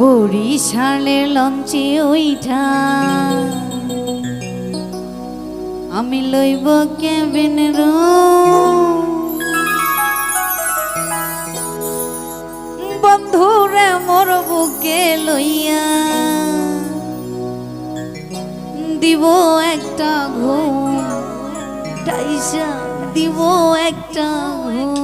বরিশালের লঞ্চে ওইটা আমি লইব কেবিন বন্ধুরে মোর বুকে লইয়া দিব একটা ঘুম। টাইসা দিব একটা ঘুম।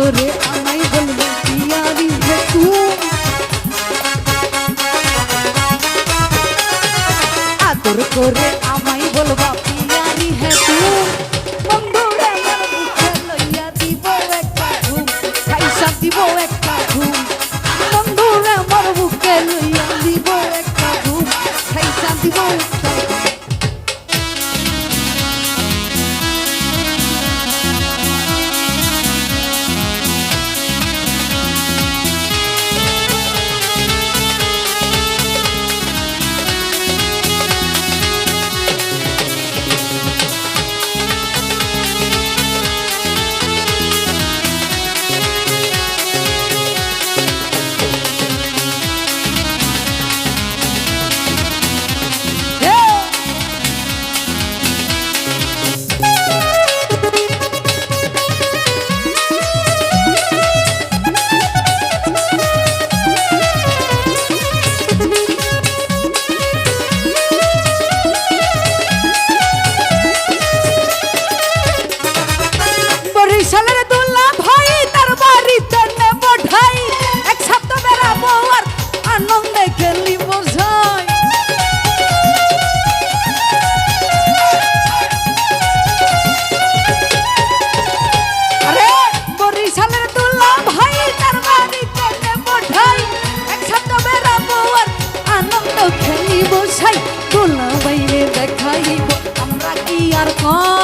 করে আমায় বলবে পিয়ারি হে তু আদর করে আমায় বলবা পিয়ারি হে তু ছাই দুলাবাইরে দেখাইব আমরা কি আর কম?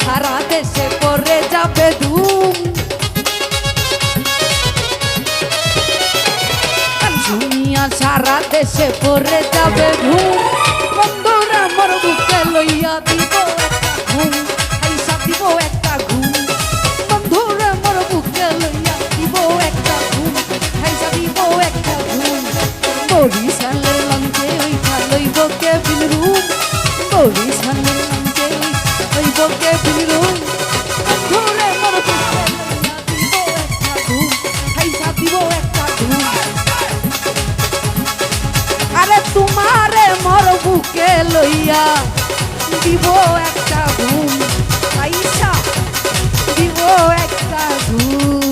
সারা দেশে পরে যাবে ধুম। দুনিয়া সারা দেশে পরে যাবে ধুম। বন্ধুরা মর বুকে লইয়া দিব। তোমারে মর বুকে লইয়া? দিব একটা ঘুম আইসা দিব একটা ঘুম।